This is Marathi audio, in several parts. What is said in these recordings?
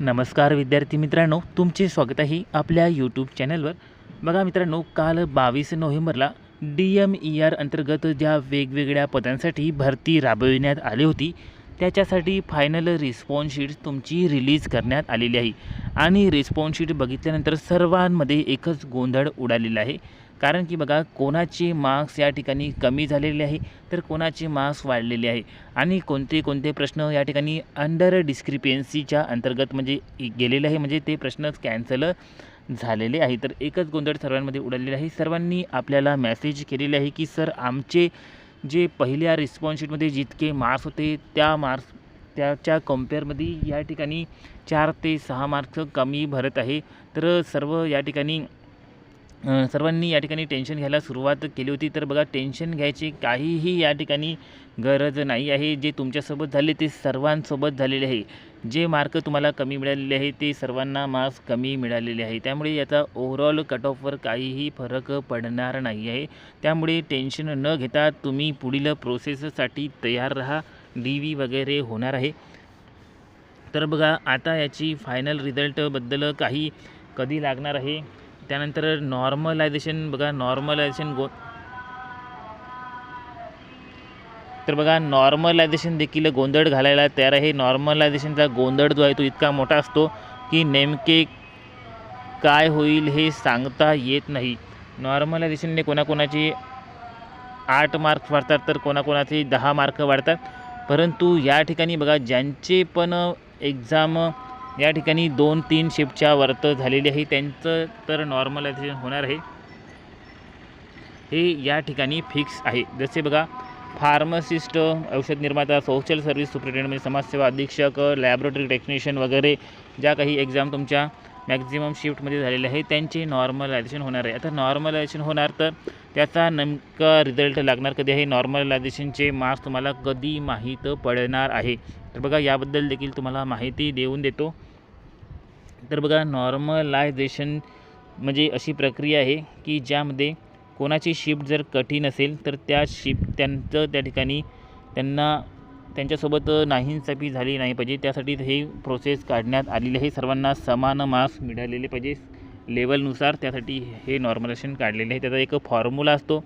नमस्कार विद्यार्थी मित्रांनो तुमचे स्वागत आहे आपल्या यूट्यूब चॅनलवर बघा मित्रांनो काल बावीस नोव्हेंबरला डी एम ई आर अंतर्गत ज्या वेगवेगळ्या पदांसाठी भरती राबविण्यात आली होती त्याच्यासाठी फायनल रिस्पॉन्स शीट तुमची रिलीज करण्यात आलेली आहे. आणि रिस्पॉन्स शीट बघितल्यानंतर सर्वांमध्ये एकच गोंधळ उडालेला आहे. कारण की बघा कोणाचे मार्क्स या ठिकाणी कमी झालेले आहे तर कोणाचे मार्क्स वाढलेले आहे? आणि कोणते कोणते प्रश्न या ठिकाणी अंडर डिस्क्रिपेन्सीच्या अंतर्गत म्हणजे गेलेले आहे म्हणजे ते प्रश्नच कॅन्सल झालेले आहे. तर एकच गोंधळ सर्वांमध्ये उडालेला आहे. सर्वांनी आपल्याला मेसेज केलेले आहे की सर आमचे जे पहिल्या रिस्पॉन्सशीटमध्ये जितके मार्क्स होते त्या मार्क्स त्याच्या कम्पेअरमध्ये या ठिकाणी चार ते सहा मार्क्स कमी भरत आहे. तर सर्व या ठिकाणी सर्वांनी या ठिकाणी टेन्शन घ्यायला सुरुवात केली होती. तर बघा टेन्शन घ्यायची काहीही या ठिकाणी गरज नाही आहे. जे तुमच्यासोबत झाले ते सर्वांसोबत झालेले आहे. जे मार्क तुम्हाला कमी मिळालेले आहे ते सर्वांना मार्क्स कमी मिळालेले आहे. त्यामुळे याचा ओव्हरऑल कट ऑफवर काहीही फरक पडणार नाही आहे. त्यामुळे टेन्शन न घेता तुम्ही पुढील प्रोसेससाठी तयार राहा. डी व्ही वगैरे होणार आहे. तर बघा आता याची फायनल रिझल्टबद्दल काही कधी लागणार आहे? त्यानंतर नॉर्मलायझेशन बघा नॉर्मलायझेशन गो तर बघा नॉर्मलायझेशन देखील गोंधळ घालायला तयार आहे. नॉर्मलायझेशनचा गोंधळ जो आहे तो इतका मोठा असतो की नेमके काय होईल हे सांगता येत नाही. नॉर्मलायझेशनने कोणाकोणाचे आठ मार्क वाढतात तर कोणाकोणाचे दहा मार्क वाढतात. परंतु या ठिकाणी बघा ज्यांचे पण एक्झाम या ठिकाणी दोन तीन शिफ्टच्या वर्त झालेली आहे. त्यांचं तर नॉर्मलायझेशन होणार आहे. हे या ठिकाणी फिक्स आहे. जसे बघा फार्मसिस्ट औषध निर्माता सोशल सर्व्हिस सुप्रिटेंडंट म्हणजे समाजसेवा अधीक्षक लॅबोरेटरी टेक्निशियन वगैरे ज्या काही एक्झाम तुमच्या मॅक्झिमम शिफ्टमध्ये झालेले आहे त्यांचे नॉर्मलायझेशन होणार आहे. आता नॉर्मलायझेशन होणार तर त्याचा नेमका रिझल्ट लागणार कधी आहे? नॉर्मलायझेशनचे मार्क्स तुम्हाला कधी माहीत पडणार आहे? तर बघा याबद्दल देखील तुम्हाला माहिती देऊन देतो. तर बघा नॉर्मलायझेशन म्हणजे अशी प्रक्रिया आहे की ज्यामध्ये कोणाची शिफ्ट जर कठीण असेल तर त्या शिफ्ट त्यांचं त्या ठिकाणी त्यांना त्यांच्यासोबत नाहींचापी झाली नाही पाहिजे. त्यासाठी हे प्रोसेस काढण्यात आलेली आहे. सर्वांना समान मार्क्स मिळालेले पाहिजे. लेवलनुसार त्यासाठी हे नॉर्मलायझेशन काढलेले आहे. त्याचा एक फॉर्म्युला असतो.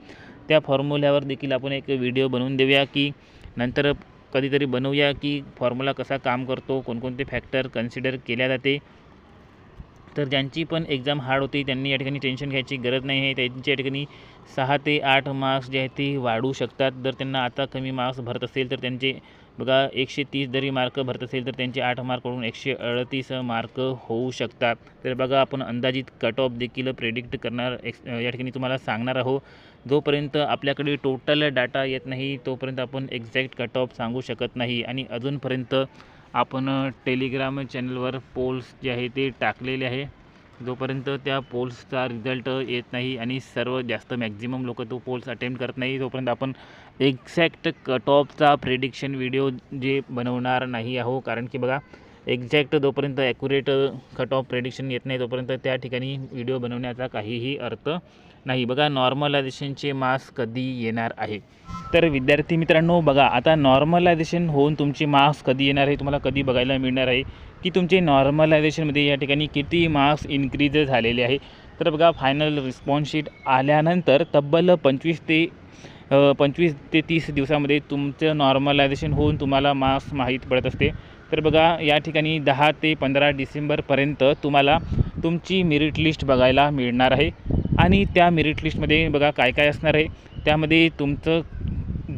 त्या फॉर्म्युल्यावर देखील आपण एक व्हिडिओ बनवून देऊया की नंतर कधीतरी बनवूया की फॉर्म्युला कसा काम करतो कोणकोणते फॅक्टर कन्सिडर केल्या जाते. तर ज्यांची पण एक्झाम हार्ड होती त्यांनी या ठिकाणी टेन्शन घ्यायची गरज नाही आहे. त्यांच्या ठिकाणी सहा ते आठ मार्क्स जे आहेत ते वाढू शकतात. जर त्यांना आता कमी मार्क्स भरत असेल तर त्यांचे बघा एकशे तीस जरी मार्क भरत असेल तर त्यांचे आठ मार्ककडून एकशे अडतीस मार्क होऊ शकतात. तर बघा आपण अंदाजित कट ऑफ देखील प्रेडिक्ट करणार एक्स या ठिकाणी तुम्हाला सांगणार आहोत. जोपर्यंत आपल्याकडे टोटल डाटा येत नाही तोपर्यंत आपण एक्झॅक्ट कट ऑफ सांगू शकत नाही. आणि अजूनपर्यंत आपण टेलिग्राम चॅनलवर पोल्स जे आहे ते टाकलेले आहे. जोपर्यंत त्या पोल्सचा रिझल्ट येत नाही आणि सर्व जास्त मॅक्झिमम लोक तो पोल्स अटेम्प्ट करत नाही तोपर्यंत आपण एक्झॅक्ट कट ऑफचा प्रेडिक्शन व्हिडिओ जे बनवणार नाही आहो. कारण की बघा एक्झॅक्ट जोपर्यंत ॲक्युरेट कट ऑफ प्रेडिक्शन येत नाही तोपर्यंत त्या ठिकाणी व्हिडिओ बनवण्याचा काहीही अर्थ नाही. बघा नॉर्मलायझेशनचे मार्क्स कधी येणार आहे? तर विद्यार्थी मित्रांनो बघा आता नॉर्मलायझेशन होऊन तुमचे मार्क्स कधी येणार आहे तुम्हाला कधी बघायला मिळणार आहे की तुमचे नॉर्मलायझेशनमध्ये या ठिकाणी किती मार्क्स इन्क्रीज झालेले आहे? तर बघा फायनल रिस्पॉन्सशीट आल्यानंतर तब्बल पंचवीस ते पंचवीस ते तीस दिवसामध्ये तुमचं नॉर्मलायझेशन होऊन तुम्हाला मार्क्स माहीत पडत असते. तर बघा या ठिकाणी दहा ते पंधरा डिसेंबरपर्यंत तुम्हाला तुमची मेरिट लिस्ट बघायला मिळणार आहे. आणि त्या मेरिट लिस्टमध्ये बघा काय काय असणार आहे. त्यामध्ये तुमचं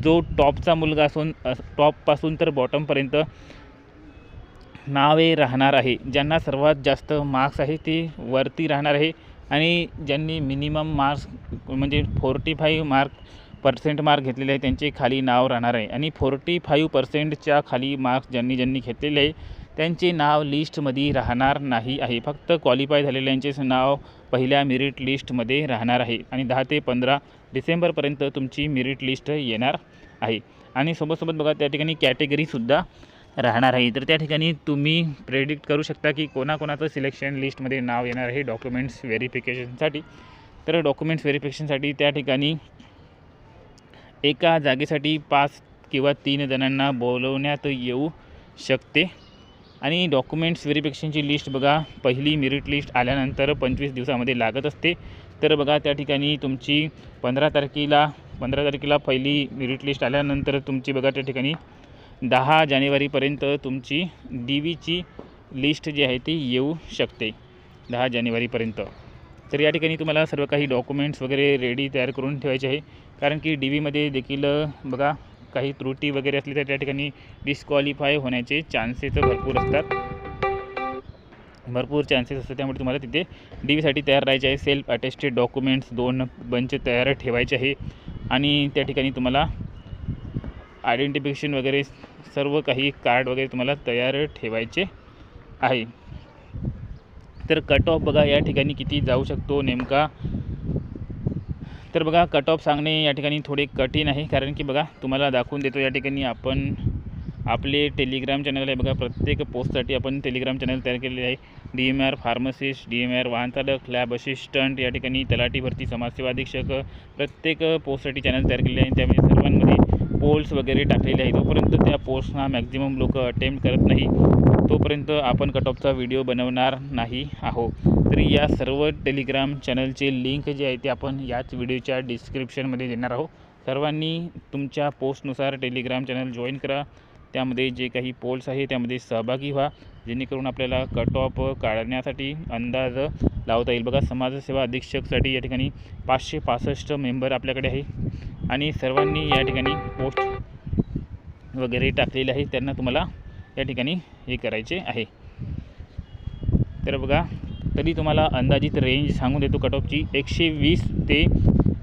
जो टॉपचा मुलगा असून अस- टॉपपासून तर बॉटमपर्यंत नावे राहणार आहे. ज्यांना सर्वात जास्त मार्क्स आहे ते वरती राहणार आहे. आणि ज्यांनी मिनिमम मार्क्स म्हणजे forty five mark percent mark घेतलेले आहे त्यांचे खाली नाव राहणार आहे. आणि फोर्टी फाईव्ह पर्सेंटच्या खाली मार्क्स ज्यांनी ज्यांनी घेतलेले आहे त्यांचे नाव लिस्टमध्ये राहणार नाही आहे. फक्त क्वालिफाय झालेल्यांचेच नाव पहिल्या मेरिट लिस्टमध्ये राहणार आहे. आणि दहा ते पंधरा डिसेंबरपर्यंत तुमची मेरिट लिस्ट येणार आहे. आणि सोबतसोबत बघा त्या ठिकाणी कॅटेगरीसुद्धा राहणार आहे. तर त्या ठिकाणी तुम्ही प्रेडिक्ट करू शकता की कोणाकोणाचं सिलेक्शन लिस्टमध्ये नाव येणार आहे डॉक्युमेंट्स व्हेरिफिकेशनसाठी तर डॉक्युमेंट्स व्हेरिफिकेशनसाठी त्या ठिकाणी एका जागेसाठी पाच किंवा तीन जणांना बोलवण्यात येऊ शकते. आणि डॉक्युमेंट्स व्हेरिफिकेशनची लिस्ट बघा पहिली मेरिट लिस्ट आल्यानंतर पंचवीस दिवसामध्ये लागत असते. तर बघा त्या ठिकाणी तुमची पंधरा तारखेला पंधरा तारखेला पहिली मेरिट लिस्ट आल्यानंतर तुमची बघा त्या ठिकाणी दहा जानेवारीपर्यंत तुमची डी व्हीची लिस्ट जी आहे ती येऊ शकते. दहा जानेवारीपर्यंत. तर या ठिकाणी तुम्हाला सर्व काही डॉक्युमेंट्स वगैरे रेडी तयार करून ठेवायचे आहे. कारण की डी व्हीमध्ये देखील बघा काही त्रुटी वगैरे असली तर त्या ठिकाणी डिस्क्वालिफाय होण्याचे चान्सेस भरपूर असतात. भरपूर चान्सेस असतात. त्यामुळे तुम्हाला तिथे डी व्हीसाठी तयार राहायचे आहे. सेल्फ अटेस्टेड डॉक्युमेंट्स दोन बंच तयार ठेवायचे आहे. आणि त्या ठिकाणी तुम्हाला आयडेंटिफिकेशन वगैरे सर्व काही कार्ड वगैरे तुम्हाला तयार ठेवायचे आहे. तर कट ऑफ बघा या ठिकाणी किती जाऊ शकतो नेमका. तर बघा कट ऑफ सांगणे या ठिकाणी थोडे कठीण आहे कारण की बघा तुम्हाला दाखवून देतो या ठिकाणी आपण आपले टेलिग्राम चॅनल आहे बघा प्रत्येक पोस्टसाठी आपण टेलिग्राम चॅनल तयार केलेले आहे. D M R pharmacist D M R वाहनचालक लॅब असिस्टंट या ठिकाणी तलाठी भरती समाजसेवा अधीक्षक प्रत्येक पोस्टसाठी चॅनल तयार केलेले आहे. त्यामध्ये सर्वांमध्ये पोल्स वगैरे टाकलेले आहे तोपर्यंत त्या पोल्सना मॅक्झिमम लोक अटेम्प्ट करत नाही. तोपर्यंत आपण कट ऑफचा व्हिडिओ बनवणार नाही आहो तरी या सर्व टेलिग्राम चॅनलचे लिंक जे आहे ते आपण याच व्हिडिओच्या डिस्क्रिप्शनमध्ये देणार आहोत. सर्वांनी तुमच्या पोस्टनुसार टेलिग्राम चॅनल जॉईन करा. त्यामध्ये जे काही पोल्स आहे त्यामध्ये सहभागी व्हा. जेणेकरून आपल्याला कट ऑफ काढण्यासाठी अंदाज लावता येईल. बघा समाजसेवा अधीक्षकसाठी या ठिकाणी पाचशे पासष्ट मेंबर आपल्याकडे आहे. आणि सर्वांनी या ठिकाणी पोस्ट वगैरे टाकलेले आहे त्यांना तुम्हाला या ठिकाणी हे करायचे आहे. तर बघा तरी तुम्हाला अंदाजित रेंज सांगून देतो कट ऑफची एकशे वीस ते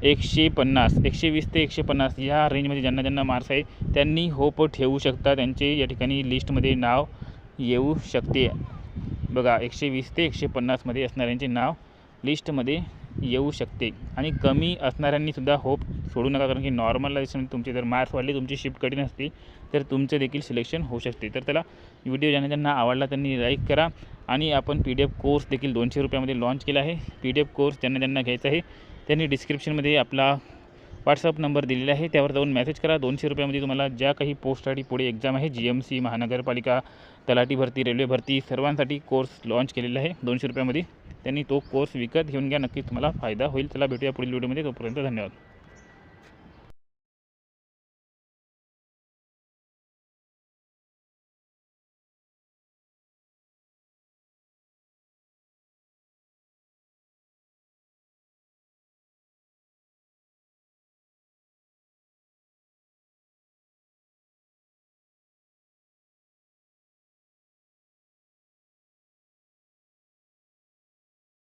एकशे पन्नास. एकशे वीस ते एकशे पन्नास या रेंजमध्ये ज्यांना ज्यांना मार्क्स आहे त्यांनी होप ठेवू शकता. त्यांचे या ठिकाणी लिस्टमध्ये नाव येऊ शकते. बघा एकशे वीस ते एकशे पन्नासमध्ये असणाऱ्यांचे नाव लिस्टमध्ये येऊ शकते. आणि कमी असणाऱ्यांनीसुद्धा होप सोडू नका कारण की नॉर्मलायझेशन तुमचे जर मार्क्स वाढले तुमची शिफ्ट कठीण असते तर तुमचे देखील सिलेक्शन होऊ शकते. तर त्याला व्हिडिओ ज्यांना ज्यांना आवडला त्यांनी लाईक करा. आणि आपण पी डी एफ कोर्स देखील दोनशे रुपयामध्ये लॉन्च केला आहे. पी डी एफ कोर्स ज्यांना ज्यांना घ्यायचा आहे त्यांनी डिस्क्रिप्शनमध्ये आपला व्हॉट्सअप नंबर दिलेला आहे. त्यावर जाऊन मेसेज करा. दोनशे रुपयामध्ये तुम्हाला ज्या काही पोस्टसाठी पुढे एक्झाम आहे जी एम सी महानगरपालिका तलाठी भरती रेल्वे भरती सर्वांसाठी कोर्स लॉन्च केलेला आहे. दोनशे रुपयामध्ये त्यांनी तो कोर्स विकत घेऊन घ्या. नक्कीच तुम्हाला फायदा होईल. चला भेटूया पुढील व्हिडिओमध्ये तोपर्यंत धन्यवाद.